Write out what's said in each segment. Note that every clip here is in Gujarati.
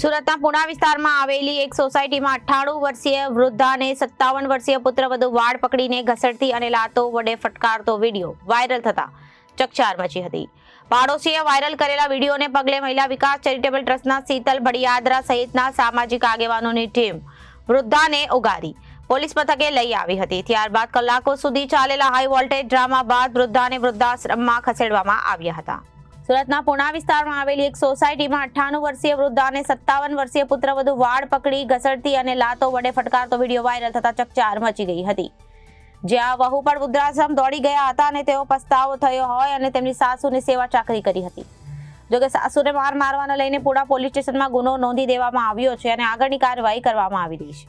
સુરતના પુણા વિસ્તારમાં આવેલી એક સોસાયટીમાં અઠ્ઠાણું વર્ષીય વૃદ્ધાને સત્તાવન વર્ષીય પુત્ર વધુ વાળ પકડીને ઘસડતી અને લાતો વડે ફટકારતો વીડિયો વાયરલ થતા ચકચાર મચી હતી. પાડોશીએ વાયરલ કરેલા વિડીયોને પગલે મહિલા વિકાસ ચેરિટેબલ ટ્રસ્ટના શીતલ ભડિયાદરા સહિતના સામાજિક આગેવાનોની ટીમ વૃદ્ધાને ઉગારી પોલીસ મથકે લઈ આવી હતી. ત્યારબાદ કલાકો સુધી ચાલેલા હાઈ વોલ્ટેજ ડ્રામા બાદ વૃદ્ધાને વૃદ્ધાશ્રમમાં ખસેડવામાં આવ્યા હતા. સુરતના પુણા વિસ્તારમાં આવેલી એક સોસાયટીમાં અઠ્ઠાણું વર્ષીય વૃદ્ધાને સત્તાવન વર્ષીય પુત્રવધુ વાળ પકડી, ઘસડતી અને લાતો વડે ફટકારતો વીડિયો વાયરલ થતા ચકચાર મચી ગઈ હતી. જ્યાં વહુ પણ વૃદ્ધાશ્રમ દોડી ગયા હતા અને તેઓ પસ્તાવો થયો હોય અને તેમની સાસુની સેવા ચાકરી કરી હતી. જોકે સાસુને માર મારવાને લઈને પુણા પોલીસ સ્ટેશનમાં ગુનો નોંધી દેવામાં આવ્યો છે અને આગળની કાર્યવાહી કરવામાં આવી રહી છે.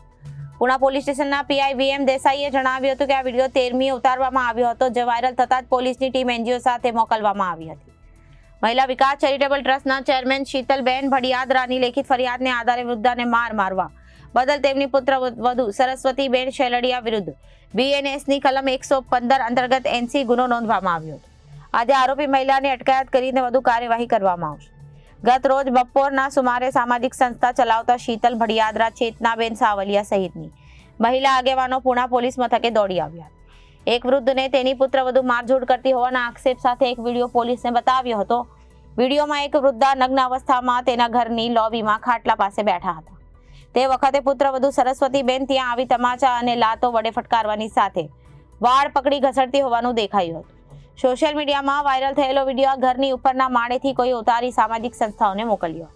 પુણા પોલીસ સ્ટેશનના પીઆઈ વીએમ દેસાઈએ જણાવ્યું હતું કે આ વીડિયો તેરમી ઉતારવામાં આવ્યો હતો, જે વાયરલ થતાં જ પોલીસની ટીમ એનજીઓ સાથે મોકલવામાં આવી હતી. મહિલા વિકાસ ચેરિટેબલ ટ્રસ્ટના ચેરમેન શીતલબેન ભડિયાદરાની લેખિત ફરિયાદને આધારે વૃદ્ધાને માર મારવા. બદલ તેમની પુત્ર વધુ સરસ્વતીબેન શેલડિયા વિરુદ્ધ બીએનએસની કલમ એકસો પંદર અંતર્ગત એનસી ગુનો નોંધવામાં આવ્યો હતો. આજે આરોપી મહિલાની અટકાયત કરીને વધુ કાર્યવાહી કરવામાં આવશે. ગત રોજ બપોરના સુમારે સામાજિક સંસ્થા ચલાવતા શીતલ ભડિયાદરા ચેતનાબેન સાવલિયા સહિતની મહિલા આગેવાનો પુણા પોલીસ મથકે દોડી આવ્યા એક વૃદ્ધને તેની પુત્રવધુ મારઝૂડ કરતી હોવાના આક્ષેપ સાથે એક વીડિયો પોલીસને બતાવ્યો હતો. વિડીયોમાં એક વૃદ્ધા નગ્ન અવસ્થામાં તેના ઘરની લોબીમાં ખાટલા પાસે બેઠા હતા. તે વખતે પુત્રવધુ સરસ્વતીબેન ત્યાં આવી તમાચા અને લાતો વડે ફટકારવાની સાથે વાળ પકડી ઘસડતી હોવાનું દેખાયું હતું. સોશિયલ મીડિયામાં વાયરલ થયેલો વીડિયો ઘરની ઉપરના માળેથી કોઈ ઉતારી સામાજિક સંસ્થાઓને મોકલ્યો.